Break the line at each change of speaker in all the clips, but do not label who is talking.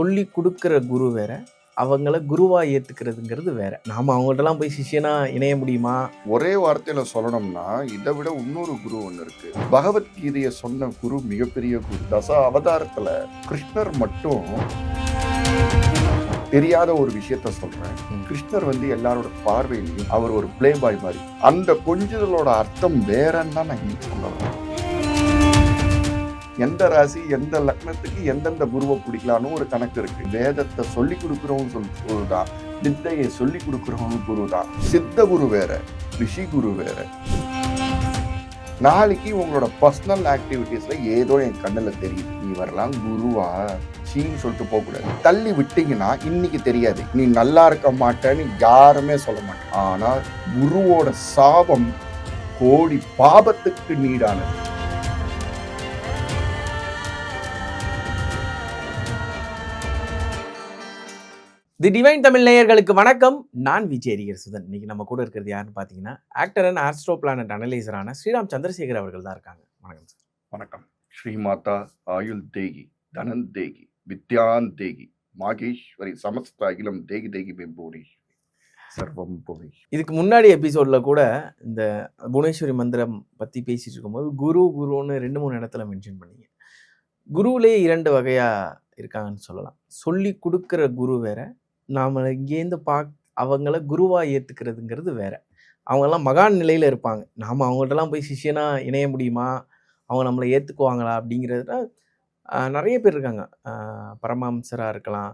சொல்லி கொடுக்குற குரு வேற அவங்கள குருவா ஏத்துக்கிறதுங்கிறது வேற. நாம அவங்கள்ட்டலாம் போய் சிஷ்யனா இணைய முடியுமா?
ஒரே வார்த்தையில சொல்லணும்னா இதை விட இன்னொரு குரு ஒன்று இருக்கு. பகவத்கீதையை சொன்ன குரு மிகப்பெரிய குரு. தச அவதாரத்துல கிருஷ்ணர் மட்டும் தெரியாத ஒரு விஷயத்த சொல்றேன். கிருஷ்ணர் வந்து எல்லாரோட பார்வையிலையும் அவர் ஒரு பிளே பாய் மாதிரி. அந்த கொஞ்சதலோட அர்த்தம் வேறன்னு தான் நான் இன்னைக்கு சொல்ல வரேன். எந்த ராசி எந்த லக்னத்துக்கு எந்தெந்த குருவை பிடிக்கலான்னு ஒரு கணக்கு இருக்கு. வேதத்தை சொல்லி கொடுக்குறவங்க சொல் குரு தான் வித்தையை சொல்லி கொடுக்குறவங்க குரு தான் சித்த குரு வேற ரிஷி குரு வேற. நாளைக்கு உங்களோட பர்சனல் ஆக்டிவிட்டீஸ்ல ஏதோ என் கண்ணுல தெரியுது. நீ வரலாம் குருவா சீன்னு சொல்லிட்டு போகக்கூடாது தள்ளி விட்டீங்கன்னா இன்னைக்கு தெரியாது. நீ நல்லா இருக்க மாட்டேன்னு யாருமே சொல்ல மாட்டேன் ஆனால் குருவோட சாபம் கோடி பாபத்துக்கு நீடானது.
தி டிவைன் தமிழ் நேயர்களுக்கு வணக்கம். நான் விஜய் அரிகர் சுதன் இன்னைக்கு நம்ம கூட இருக்கிறது யாருன்னு பார்த்தீங்கன்னா ஆக்டர் அண்ட் ஆஸ்ட்ரோ பிளானட் அனலைசரான ஸ்ரீராம் சந்திரசேகர் அவர்கள் தான் இருக்காங்க. வணக்கம் சார்
வணக்கம். ஸ்ரீமாதா ஆயுள் தேகி தனன் தேகி வித்யான் தேகி மாகேஸ்வரி சமஸ்த அகிலம் தேகி தேகி புவனேஸ்வரி சர்வம் புவனேஸ்வரி.
இதுக்கு முன்னாடி எபிசோட்ல கூட இந்த புவனேஸ்வரி மந்திரம் பத்தி பேசிட்டு இருக்கும்போது குரு குருன்னு ரெண்டு மூணு இடத்துல மென்ஷன் பண்ணீங்க. குருவிலே இரண்டு வகையா இருக்காங்கன்னு சொல்லலாம். சொல்லி கொடுக்குற குரு வேற நாம இங்கேருந்து பா அவங்கள குருவா ஏத்துக்கிறதுங்கிறது வேற. அவங்கெல்லாம் மகான் நிலையில இருப்பாங்க. நாம அவங்கள்ட்டலாம் போய் சிஷ்யனா இணைய முடியுமா? அவங்க நம்மளை ஏத்துக்குவாங்களா? அப்படிங்கிறதுல நிறைய பேர் இருக்காங்க. ஆஹ், பரமஹம்சரா இருக்கலாம்.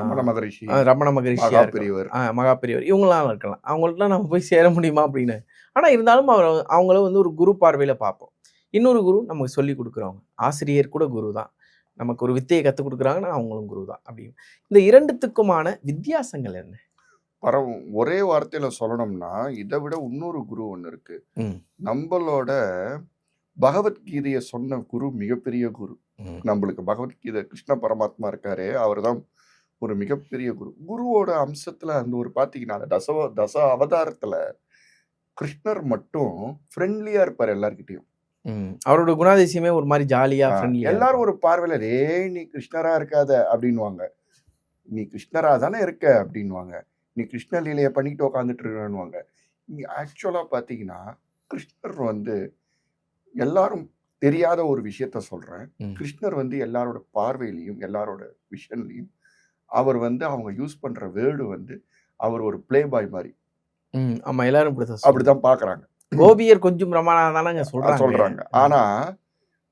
ரமண மகரிஷி
ரமண மகரிஷியா
பெரியவர்.
மகா பெரியவர். இவங்களாம் இருக்கலாம். அவங்கள்ட்டலாம் நம்ம போய் சேர முடியுமா அப்படின்னு. ஆனால் இருந்தாலும் அவர் அவங்கள வந்து ஒரு குரு பார்வையில் பார்ப்போம். இன்னொரு குரு நமக்கு சொல்லி கொடுக்குறவங்க. ஆசிரியர் கூட குரு தான். நமக்கு ஒரு வித்தையை கற்றுக் கொடுக்குறாங்கன்னா அவங்களும் குரு தான். அப்படி. இந்த இரண்டுத்துக்குமான வித்தியாசங்கள் என்ன?
பரம் ஒரே வார்த்தையில சொல்லணும்னா இதை விட இன்னொரு குரு ஒன்று இருக்கு. நம்மளோட பகவத்கீதையை சொன்ன குரு மிகப்பெரிய குரு. நம்மளுக்கு பகவத்கீதை கிருஷ்ண பரமாத்மா இருக்காரு அவர் தான் ஒரு மிகப்பெரிய குரு. குருவோட அம்சத்துல அந்த ஒரு பாத்தீங்கன்னா அந்த தச தச அவதாரத்துல கிருஷ்ணர் மட்டும் ஃப்ரெண்ட்லியா இருப்பார் எல்லார்கிட்டயும்.
அவரோட குணாதிசயமே ஒரு மாதிரி ஃப்ரெண்ட்லியாக
எல்லாரும் ஒரு பார்வையில ரே நீ கிருஷ்ணரா இருக்காத அப்படின்வாங்க நீ கிருஷ்ணரா தானே இருக்க அப்படின்வாங்க நீ கிருஷ்ண லீலையை பண்ணிட்டு உட்காந்துட்டு நீ ஆக்சுவலா பாத்தீங்கன்னா கிருஷ்ணர் வந்து எல்லாரும் தெரியாத ஒரு விஷயத்த சொல்றேன்.
ம்.
கிருஷ்ணர் வந்து எல்லாரோட பார்வையிலையும் எல்லாரோட விஷன்லையும் அவர் வந்து அவங்க யூஸ் பண்ற வேர்டு வந்து அவர் ஒரு ப்ளே பாய் மாதிரி
ஆமாம் எல்லாரும் இப்படி தான்
அப்படிதான் பாக்குறாங்க.
கோபியர் கொஞ்சம் பிரமாணம் தானங்க சொல்கிறாங்க
சொல்றாங்க. ஆனா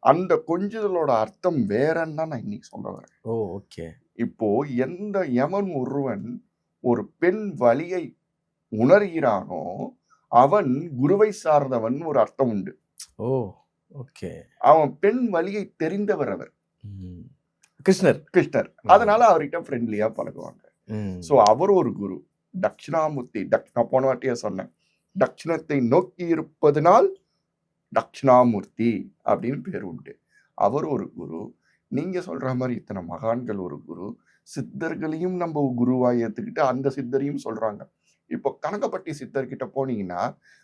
அந்த கொஞ்சதலோட அர்த்தம் வேறன்னு தான் நான் இன்னைக்கு சொல்ல வரேன்.
Oh okay.
இப்போ எந்த யமன் ஒருவன் ஒரு பெண் வலியை உணர்கிறானோ அவன் குருவை சார்ந்தவன் ஒரு அர்த்தம் உண்டு.
Oh okay.
அவன் பெண் வலியை தெரிந்தவர் அவர்.
கிருஷ்ணர்.
கிருஷ்ணர். அதனால அவர்கிட்ட ஃப்ரெண்ட்லியா பழகுவாங்க. ஸோ அவர் ஒரு குரு. தட்சிணாமூர்த்தி. தக் நான் போன வாட்டியே சொன்னேன். தட்சிணத்தை நோக்கி இருப்பதனால் தட்சிணாமூர்த்தி அப்படின்னு பேர் உண்டு. அவர் ஒரு குரு. நீங்க சொல்ற மாதிரி இத்தனை மகான்கள் ஒரு குரு. சித்தர்களையும் நம்ம குருவாக ஏத்துக்கிட்டு அந்த சித்தரையும் சொல்றாங்க. இப்போ கனகப்பட்டி சித்தர்கிட்ட போனீங்கன்னா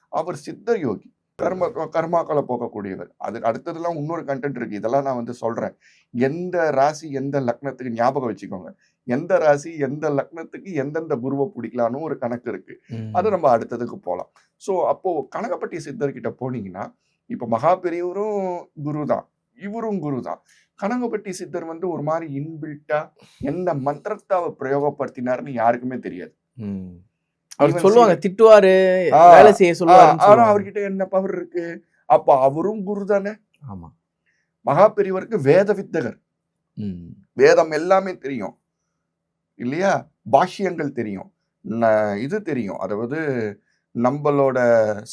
அவர் சித்தர் யோகி. கர்ம கர்மாக்களை போக்கக்கூடியவர். அது அடுத்ததெல்லாம் இன்னொரு கண்டென்ட் இருக்கு. இதெல்லாம் நான் வந்து சொல்றேன். எந்த ராசி எந்த லக்னத்துக்கு ஞாபகம் வச்சுக்கோங்க. எந்த ராசி எந்த லக்னத்துக்கு எந்தெந்த குருவை பிடிக்கலான்னு ஒரு கணக்கு இருக்கு. அது நம்ம அடுத்ததுக்கு போகலாம் ஸோ அப்போ கனகப்பட்டி சித்தர்கிட்ட போனீங்கன்னா இப்போ மகா பெரியவரும் குரு தான் இவரும் குரு தான் கனகப்பட்டி சித்தர் வந்து ஒரு மாதிரி இன்பில்ட்டா எந்த மந்திரத்தை அவர் பிரயோகப்படுத்தினாருன்னு யாருக்குமே தெரியாது.
அவர் சொல்லுவாங்க திட்டுவாரு வேலை செய்ய
ஆ,
சொல்லுவாருன்னு
ஆனா. அவர்கிட்ட என்ன பவர் இருக்கு? அப்ப அவரும் குரு தானே.
ஆமா.
மகா பெரியவருக்கு வேத வித்தகர். வேதம் எல்லாமே தெரியும். இல்லையா? பாஷ்யங்கள் தெரியும். இது தெரியும். அதாவது நம்மளோட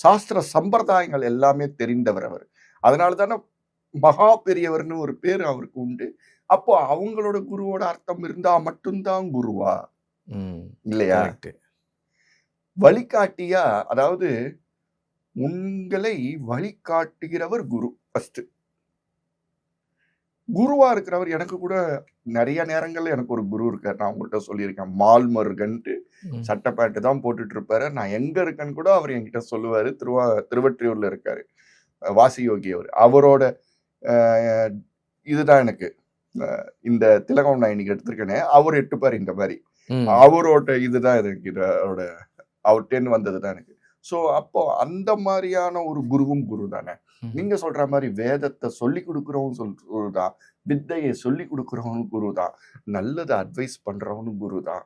சாஸ்திர சம்பிரதாயங்கள் எல்லாமே தெரிந்தவர் அவர். அதனால தானே மகா பெரியவர்னு ஒரு பேர் அவருக்கு உண்டு. அப்போ அவங்களோட குருவோட அர்த்தம் இருந்தா மட்டும்தான் குருவா. இல்லையா. வழிகாட்டியா அதாவது உங்களை வழிகாட்டுகிறவர் குரு ஃபர்ஸ்ட் குருவா இருக்கிறவர் எனக்கு கூட நிறைய நேரங்கள்ல எனக்கு ஒரு குரு இருக்கார். நான் உங்கள்கிட்ட சொல்லியிருக்கேன். மால் மருகன்ட்டு
ம்.
சட்டை பேண்ட் தான் போட்டுட்டு இருப்பாரு நான் எங்க இருக்கேன்னு கூட அவர் என்கிட்ட சொல்லுவாரு. திருவா திருவற்றியூர்ல இருக்காரு. வாசி யோகி அவர். அவரோட இதுதான் எனக்கு. இந்த திலகம் நான் இன்னைக்கு எடுத்திருக்கேனே அவர் எட்டுப்பார் இந்த மாதிரி. அவரோட இதுதான் எனக்கு. இதோட அவர்கிட்டேருந்து வந்தது தான் எனக்கு. ஸோ அப்போ அந்த மாதிரியான ஒரு குருவும் குரு தானே. நீங்க சொல்ற மாதிரி வேதத்தை சொல்லி கொடுக்குறவன் சொல் குரு தான் வித்தையை சொல்லி கொடுக்குறவனும் குரு தான் நல்லதை அட்வைஸ் பண்றவனும் குரு தான்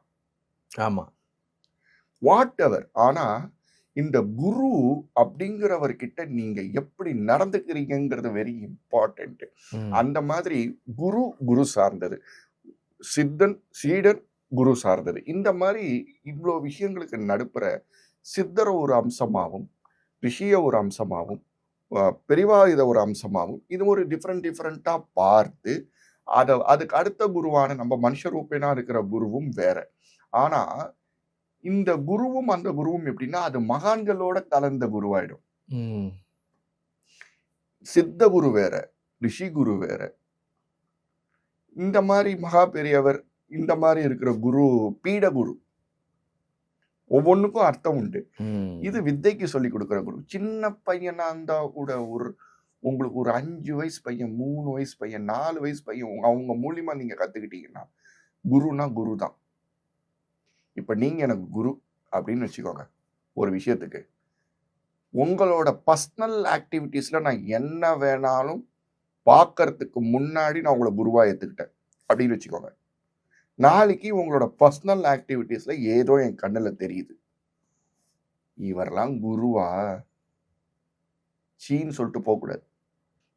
ஆமா.
வாட் எவர் ஆனா இந்த குரு அப்படிங்கிறவர்கிட்ட நீங்க எப்படி நடந்துக்கிறீங்கிறது வெரி இம்பார்ட்டன்ட். அந்த மாதிரி குரு குரு சார்ந்தது. சித்தன் சீடன் குரு சார்ந்தது. இந்த மாதிரி இவ்வளோ விஷயங்களுக்கு நடுப்புற சித்தரை ஒரு அம்சமாகவும் ரிஷிய ஒரு அம்சமாகவும் பெரிவா இதை ஒரு அம்சமாகவும் இது ஒரு டிஃப்ரெண்ட் டிஃப்ரெண்ட்டாக பார்த்து அதை அதுக்கு அடுத்த குருவான நம்ம மனுஷ ரூபேனா இருக்கிற குருவும் வேற. ஆனா இந்த குருவும் அந்த குருவும் எப்படின்னா அது மகான்களோட கலந்த குருவாயிடும். சித்த குரு வேற ரிஷி குரு வேற. இந்த மாதிரி மகா பெரியவர் இந்த மாதிரி இருக்கிற குரு பீட குரு. ஒவ்வொன்றுக்கும் அர்த்தம் உண்டு. இது வித்தைக்கு சொல்லி கொடுக்குற குரு. சின்ன பையனா இருந்தா கூட ஒரு உங்களுக்கு ஒரு அஞ்சு வயசு பையன் மூணு வயசு பையன் நாலு வயசு பையன் அவங்க மூலியமா நீங்க கத்துக்கிட்டீங்கன்னா குருனா குரு தான். இப்ப நீங்க எனக்கு குரு அப்படின்னு வச்சுக்கோங்க. ஒரு விஷயத்துக்கு. உங்களோட பர்சனல் ஆக்டிவிட்டீஸ்ல நான் என்ன வேணாலும் பார்க்கறதுக்கு முன்னாடி நான் உங்களை குருவா ஏத்துக்கிட்டேன். அப்படின்னு வச்சுக்கோங்க. நாளைக்கு உங்களோட பர்சனல் ஆக்டிவிட்டீஸ்ல ஏதோ என் கண்ணுல தெரியுது. இவரெல்லாம் குருவா? சீன்னு சொல்லிட்டு போகக்கூடாது.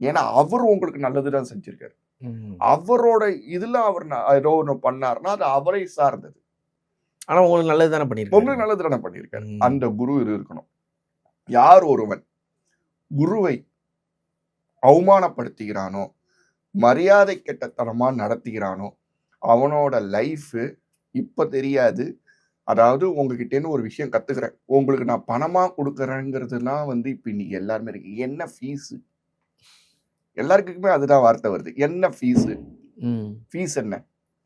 ஏன்னா அவர் உங்களுக்கு நல்லதுதான் செஞ்சிருக்காரு.
ம்.
அவரோட இதுல அவர் ஏதோ ஒண்ணு பண்ணாருன்னா அது அவரை சார்ந்தது.
ஆனா உங்களுக்கு நல்லது தானே பண்ணிருக்காரு
உங்களுக்கு நல்லது தானே பண்ணியிருக்காரு. அந்த குரு இருக்கணும். யார் ஒருவன்? குருவை அவமானப்படுத்துகிறானோ மரியாதை கெட்டத்தனமா நடத்துகிறானோ அவனோட லைஃப் இப்ப தெரியாது. அதாவது உங்ககிட்டேருந்து ஒரு விஷயம் கத்துக்கிறேன். உங்களுக்கு நான் பணமா கொடுக்குறேங்கிறதுலாம் வந்து இப்ப இன்னைக்கு எல்லாருமே இருக்கு. என்ன ஃபீஸ் எல்லாருக்குமே அதுதான் வார்த்தை வருது. என்ன ஃபீஸ். ஃபீஸ் என்ன?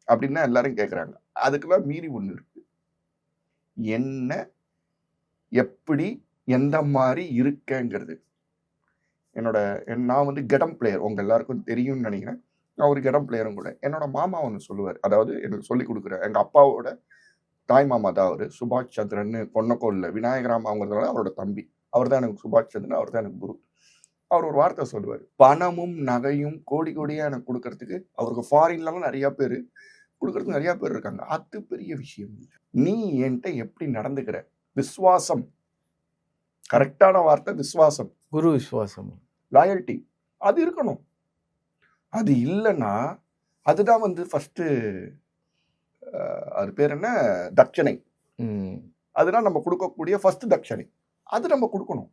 அப்படின்னு தான் எல்லாரும் கேட்குறாங்க அதுக்கெல்லாம் மீறி ஒன்று இருக்கு. என்ன எப்படி எந்த மாதிரி இருக்கேங்கிறது. என்னோட என் நான் வந்து கெடம் பிளேயர் உங்க எல்லாருக்கும் தெரியும்னு நினைக்கிறேன். நான் ஒரு கெடம் பிளேயரும் கூட. என்னோட மாமா ஒன்று சொல்லுவார். அதாவது எனக்கு சொல்லி கொடுக்குற எங்க அப்பாவோட தாய் மாமா தான் அவர். சுபாஷ் சந்திரன் பொன்னக்கோல்ல விநாயகராம் அவங்கிறதால அவரோட தம்பி. அவர் தான் எனக்கு சுபாஷ் சந்திரன் அவர் தான் எனக்கு குரு. அவர் ஒரு வார்த்தை சொல்லுவார். பணமும் நகையும் கோடி கோடியா எனக்கு கொடுக்கறதுக்கு அவருக்கு ஃபாரின்லாம் நிறைய பேர் கொடுக்கறதுக்கு நிறைய பேர் இருக்காங்க. அது பெரிய விஷயம் இல்லை. நீ என்கிட்ட எப்படி நடந்துக்கிற? விசுவாசம். கரெக்டான வார்த்தை விசுவாசம்.
குரு விசுவாசம்.
லாயல்ட்டி அது இருக்கணும். அது இல்லைன்னா அதுதான் வந்து ஃபர்ஸ்ட் அது பேர் என்ன? தட்சணை. அதுதான் நம்ம கொடுக்கக்கூடிய ஃபர்ஸ்ட் தட்சணை. அது நம்ம கொடுக்கணும்.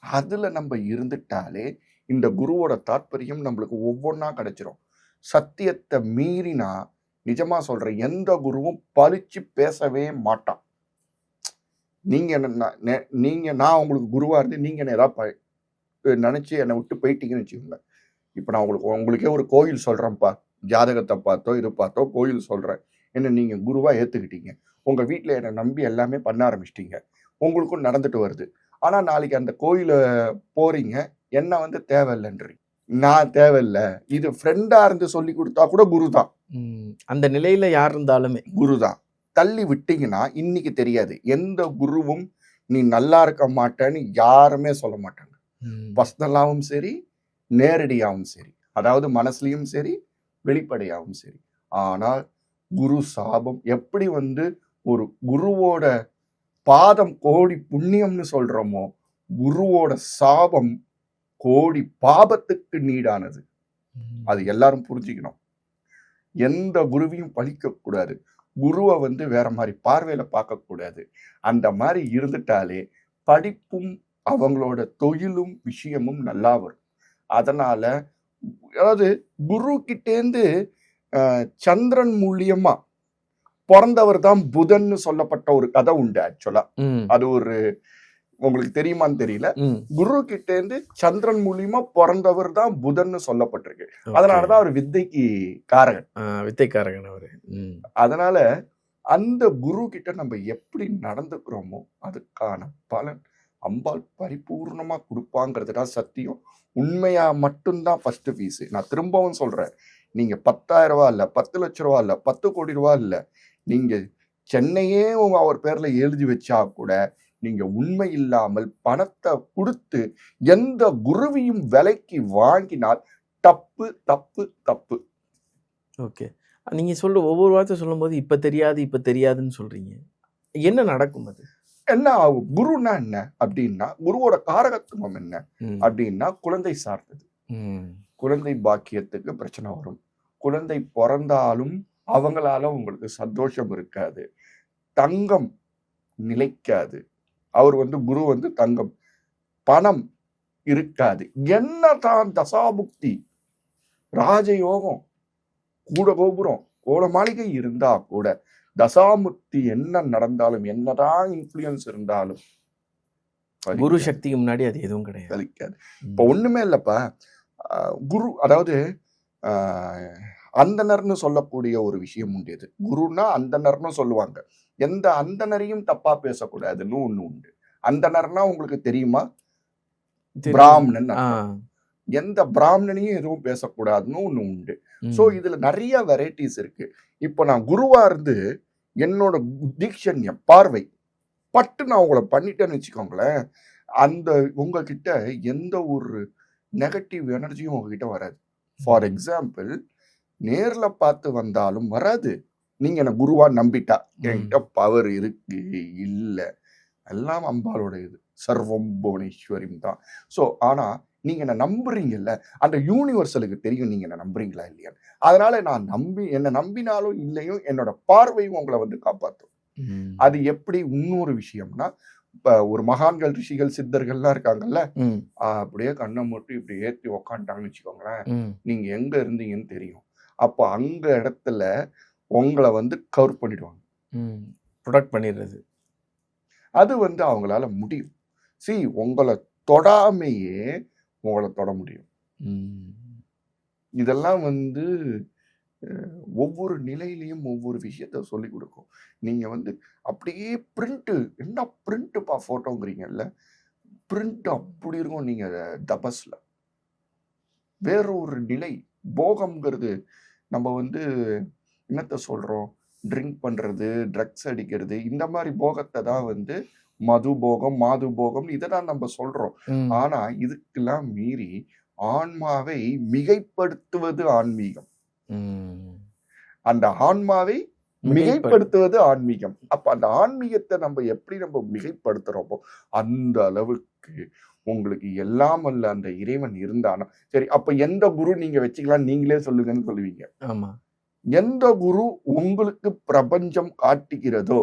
அதுல நம்ம இருந்துட்டாலே இந்த குருவோட தாற்பயம் நம்மளுக்கு ஒவ்வொன்றா கிடைச்சிரும். சத்தியத்தை மீறினா நிஜமா சொல்றேன் எந்த குருவும் பளிச்சு பேசவே மாட்டான். நீங்க என்ன நான் நெ- நீங்க நான் உங்களுக்கு குருவா இருந்து நீங்க என்ன ஏதாவது ப- நினைச்சு என்னை விட்டு போயிட்டீங்கன்னு வச்சுக்கோங்க. இப்போ நான் உங்களுக்கு உங்களுக்கே ஒரு கோயில் சொல்றேன்ப்பா. ஜாதகத்தை பார்த்தோ இது பார்த்தோ கோயில் சொல்றேன். என்ன நீங்க குருவா ஏத்துக்கிட்டீங்க. உங்க வீட்டில் என்னை நம்பி எல்லாமே பண்ண ஆரம்பிச்சிட்டீங்க. உங்களுக்கும் நடந்துட்டு வருது. ஆனா நாளைக்கு அந்த கோயில போறீங்க. என்ன வந்து தேவையில்லைன்றீங்க. நான் தேவையில்ல. இது ஃப்ரெண்டா இருந்து சொல்லி கொடுத்தா கூட குரு தான்.
அந்த நிலையில யார் இருந்தாலுமே.
குரு தான் தள்ளி விட்டீங்கன்னா இன்னைக்கு தெரியாது. எந்த குருவும் நீ நல்லா இருக்க மாட்டேன்னு யாருமே சொல்ல மாட்டாங்க. பர்சனலாகவும் சரி நேரடியாகவும் சரி அதாவது மனசுலயும் சரி வெளிப்படையாகவும் சரி. ஆனால் குரு சாபம் எப்படி வந்து ஒரு குருவோட பாதம் கோடி புண்ணியம்னு சொல்றோமோ குருவோட சாபம் கோடி பாபத்துக்கு நீடானது. அது எல்லாரும் புரிஞ்சுக்கணும். எந்த குருவையும் பழிக்க கூடாது. குருவை வந்து வேற மாதிரி பார்வையில பார்க்க கூடாது. அந்த மாதிரி இருந்துட்டாலே படிப்பும் அவங்களோட தொழிலும் விஷயமும் நல்லா வரும். அதனால அதாவது குரு கிட்டேந்து அஹ், சந்திரன் மூலியமா பிறந்தவர் தான் புதன்னு சொல்லப்பட்ட ஒரு கதை உண்டு ஆக்சுவலா. அது ஒரு உங்களுக்கு தெரியுமான்னு தெரியல. குரு கிட்டேந்து சந்திரன் மூலியமா பிறந்தவர் தான் புதன்னு சொல்லப்பட்டிருக்கு. அதனாலதான் அவர் வித்தைக்கு காரகன்
வித்தைக்காரகன் அவரு.
அதனால அந்த குரு கிட்ட நம்ம எப்படி நடந்துக்கிறோமோ அதுக்கான பலன் அம்பாள் பரிபூர்ணமாக கொடுப்பாங்கிறது தான் சத்தியம் உண்மையாக மட்டும்தான் ஃபஸ்ட்டு ஃபீஸ் நான் திரும்பவும் சொல்கிறேன் நீங்கள் பத்தாயிரம் ரூபா இல்லை பத்து லட்ச ரூபா இல்லை பத்து கோடி ரூபா இல்லை நீங்கள் சென்னையே உங்க அவர் பேரில் எழுதி வச்சா கூட நீங்கள் உண்மை இல்லாமல் பணத்தை கொடுத்து எந்த குருவியும் விலைக்கு வாங்கினால் தப்பு தப்பு தப்பு.
ஓகே. நீங்கள் சொல்ல ஒவ்வொரு வார்த்தை சொல்லும்போது இப்போ தெரியாது இப்போ தெரியாதுன்னு சொல்கிறீங்க என்ன நடக்கும் அது?
என்ன ஆகும்? குருன்னா என்ன அப்படின்னா குருவோட காரகத்துவம் என்ன. அப்படின்னா குழந்தை சார்ந்தது. குழந்தை பாக்கியத்துக்கு பிரச்சனை வரும். குழந்தை பிறந்தாலும் அவங்களால உங்களுக்கு சந்தோஷம் இருக்காது. தங்கம் நிலைக்காது. அவர் வந்து குரு வந்து தங்கம். பணம் இருக்காது. என்னதான் தசாபுக்தி ராஜயோகம் கூட கோபுரம் கோல மாளிகை இருந்தா கூட தசாமுக்தி என்ன நடந்தாலும் என்னதான் இன்ஃப்ளூயன்ஸ் இருந்தாலும்
குரு சக்திக்கு முன்னாடி அது எதுவும் கிடையாது.
கலிக்காது இப்போ ஒண்ணுமே இல்லப்பா. குரு அதாவது ஆஹ் அந்தணர்னு சொல்லக்கூடிய ஒரு விஷயம் உண்டு இது. குருன்னா அந்தணர்னு சொல்லுவாங்க. எந்த அந்தணரையும் தப்பா பேசக்கூடாதுன்னு ஒண்ணு உண்டு. அந்தணர்னா உங்களுக்கு தெரியுமா. பிராமணன். எந்த பிராமணனையும் எதுவும் பேசக்கூடாதுன்னு ஒண்ணு உண்டு. ஸோ இதுல நிறைய வெரைட்டிஸ் இருக்கு. இப்போ நான் குருவா இருந்து என்னோட தீக்ஷண்யம் பார்வை பட்டு நான் உங்களை பண்ணிட்டேன்னு வச்சுக்கோங்களேன் அந்த உங்ககிட்ட எந்த ஒரு நெகட்டிவ் எனர்ஜியும் உங்ககிட்ட வராது. ஃபார் எக்ஸாம்பிள் நேர்ல பார்த்து வந்தாலும் வராது. நீங்க என்ன குருவா நம்பிட்டா. என்கிட்ட பவர் இருக்கு இல்ல. எல்லாம் அம்பாலோட இது. சர்வம் புவனேஸ்வரியும் தான். ஸோ ஆனா நீங்க என்ன நம்புறீங்கல்ல? அந்த யூனிவர்சலுக்கு தெரியும் நீங்க என்ன நம்புறீங்களா இல்லையா? அதனால நான் நம்பி என்ன நம்பினாலும் இல்லையும் என்னோட பார்வையும் உங்களை வந்து காப்பாற்றும். அது எப்படி இன்னொரு விஷயம்னா இப்ப ஒரு மகான்கள் ரிஷிகள் சித்தர்கள்லாம் இருக்காங்கல்ல? அப்படியே கண்ணை மட்டும் இப்படி ஏத்தி உக்காந்துட்டாங்கன்னு வச்சுக்கோங்களேன்.
ம்.
நீங்க எங்க இருந்தீங்கன்னு தெரியும். அப்போ அங்க இடத்துல உங்களை வந்து கவர் பண்ணிடுவாங்க.
ப்ரொடக்ட் பண்ணிடுறது.
அது வந்து அவங்களால முடியும். சி உங்களை தொடாமையே உங்களை தொட முடியும். இதெல்லாம் வந்து ஒவ்வொரு நிலையிலையும் ஒவ்வொரு விஷயத்த சொல்லி கொடுக்கும். நீங்க வந்து அப்படியே பிரிண்ட் என்ன பிரிண்ட்டுப்பா போட்டோங்கிறீங்கல்ல பிரிண்ட் அப்படி இருக்கும் நீங்க தபஸ்ல. வேற ஒரு நிலை போகம்ங்கிறது நம்ம வந்து என்னத்த சொல்றோம்? ட்ரிங்க் பண்றது ட்ரக்ஸ் அடிக்கிறது இந்த மாதிரி போகத்தை தான் வந்து மது போகம் மாது போகம் இதை தான் நம்ம சொல்றோம். ஆனா இதுக்கெல்லாம் மீறி ஆன்மாவை மிகைப்படுத்துவது ஆன்மீகம். அந்த ஆன்மாவை மிகைப்படுத்துவது ஆன்மீகம். அப்ப அந்த ஆன்மீகத்தை நம்ம எப்படி நம்ம மிகைப்படுத்துறோமோ அந்த அளவுக்கு உங்களுக்கு எல்லாம் அல்ல அந்த இறைவன் இருந்தானா. சரி அப்ப எந்த குரு நீங்க வச்சுக்கலாம் நீங்களே சொல்லுங்கன்னு சொல்லுவீங்க.
ஆமா.
எந்த குரு உங்களுக்கு பிரபஞ்சம் காட்டுகிறதோ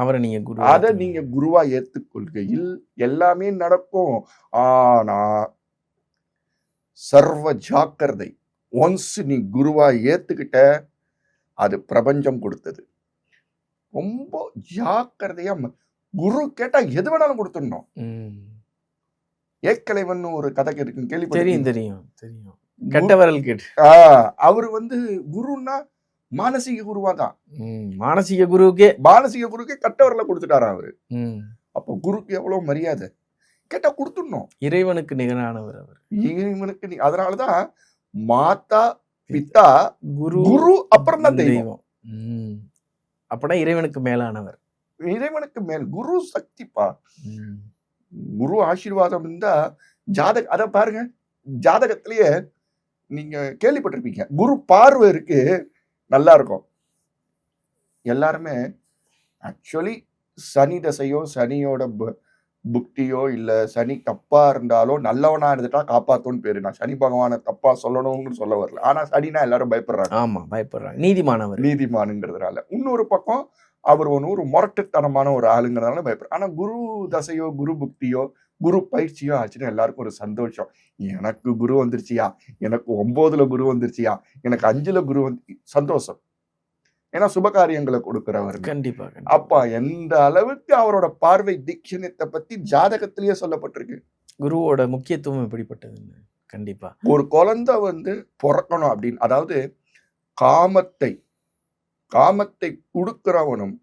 அவரை நீங்க குரு
அதை நீங்க குருவா ஏத்துக்கொள்கையில் எல்லாமே நடக்கும். ஆனா சர்வ ஜாக்கிரதை ஒன்ஸ் நீ குருவா ஏத்துக்கிட்ட அது பிரபஞ்சம் கொடுத்தது. ரொம்ப ஜாக்கிரதையா குரு கேட்டா எது வேணாலும் கொடுத்துடணும். ஏக்கலைவன் ஒரு கதை இருக்கு
தெரியும்
கேள்விப்பட்டிருக்கீங்க
தெரியும். தெரியும் கெட்ட. வரல் கேட்டு
அவர் வந்து குருன்னா மானசீக குருவா தான்.
மானசீக குருவுக்கே
மானசீக குருக்கே கட்டவரில் கொடுத்துட்டாரா அவரு. அப்போ குருக்கு எவ்வளவு மரியாதை? கேட்டா கொடுத்துடணும்.
இறைவனுக்கு நிகரானவர் அவர்.
இவனுக்கு நீ அதனாலதான் மாதா பிதா
குரு
குரு அப்புறம் தான் தெய்வம்.
அப்பனா இறைவனுக்கு மேலானவர்.
இறைவனுக்கு மேல் குரு சக்திப்பா
ம்.
குரு ஆசீர்வாதம் இருந்தா ஜாதக அத பாருங்க. ஜாதகத்திலேயே நீங்க கேள்விப்பட்டிருப்பீங்க. குரு பார்வை இருக்கு. நல்லா இருக்கும் எல்லாருமே ஆக்சுவலி சனி தசையோ சனியோட புக்தியோ இல்ல சனி தப்பா இருந்தாலோ நல்லவனா இருந்துட்டா காப்பாத்தோன்னு பேரு. நான் சனி பகவானை தப்பா சொல்லணும்னு சொல்ல வரல. ஆனா சனினா எல்லாரும் பயப்படுறாங்க.
ஆமா பயப்படுறாங்க. நீதிமானவர்.
நீதிமானுங்கிறதுனால. இன்னொரு பக்கம் அவர் ஒன்று ஒரு முரட்டுத்தனமான ஒரு ஆளுங்கிறதுனால பயப்படுற ஆனா குரு தசையோ குரு புக்தியோ குரு பயிற்சியோ ஆச்சுன்னா எல்லாருக்கும் ஒரு சந்தோஷம். எனக்கு குரு வந்துருச்சியா? எனக்கு ஒன்பதுல குரு வந்துருச்சியா? எனக்கு அஞ்சுல குரு வந்து சந்தோஷம். ஏன்னா சுபகாரியங்களை கொடுக்கிறவர்.
கண்டிப்பா கண்டிப்பா.
அப்பா எந்த அளவுக்கு அவரோட பார்வை தீட்சணத்தை பத்தி ஜாதகத்திலேயே சொல்லப்பட்டிருக்கு.
குருவோட முக்கியத்துவம் எப்படிப்பட்டதுன்னு? கண்டிப்பா.
ஒரு குழந்தை வந்து பிறக்கணும் அப்படின்னு அதாவது காமத்தை காமத்தை கொடுக்கிறவனும்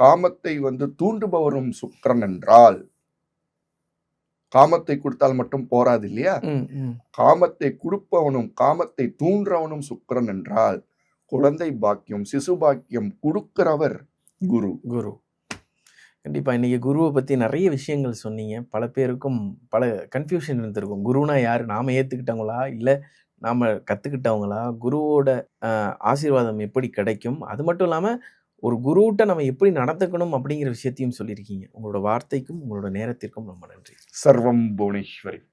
காமத்தை வந்து தூண்டுபவரும் சுக்கிரன் என்றால் காமத்தை கொடுத்தால் மட்டும் போராது இல்லையா. காமத்தை கொடுப்பவனும் காமத்தை தூண்டுறவனும் சுக்கிரன் என்றால் குழந்தை பாக்கியம் சிசு பாக்கியம் கொடுக்கிறவர் குரு.
குரு. கண்டிப்பா இன்னைக்கு குருவை பத்தி நிறைய விஷயங்கள் சொன்னீங்க. பல பேருக்கும் பல கன்ஃபியூஷன் இருந்திருக்கும். குருனா யாரு? நாம ஏத்துக்கிட்டவங்களா? இல்ல நாம கத்துக்கிட்டவங்களா? குருவோட ஆசீர்வாதம் எப்படி கிடைக்கும்? அது மட்டும் இல்லாம ஒரு குருவிட்ட நம்ம எப்படி நடந்துக்கணும் அப்படிங்கிற விஷயத்தையும் சொல்லியிருக்கீங்க. உங்களோட வார்த்தைக்கும் உங்களோட நேரத்திற்கும் ரொம்ப நன்றி.
சர்வம் புவனேஸ்வரி.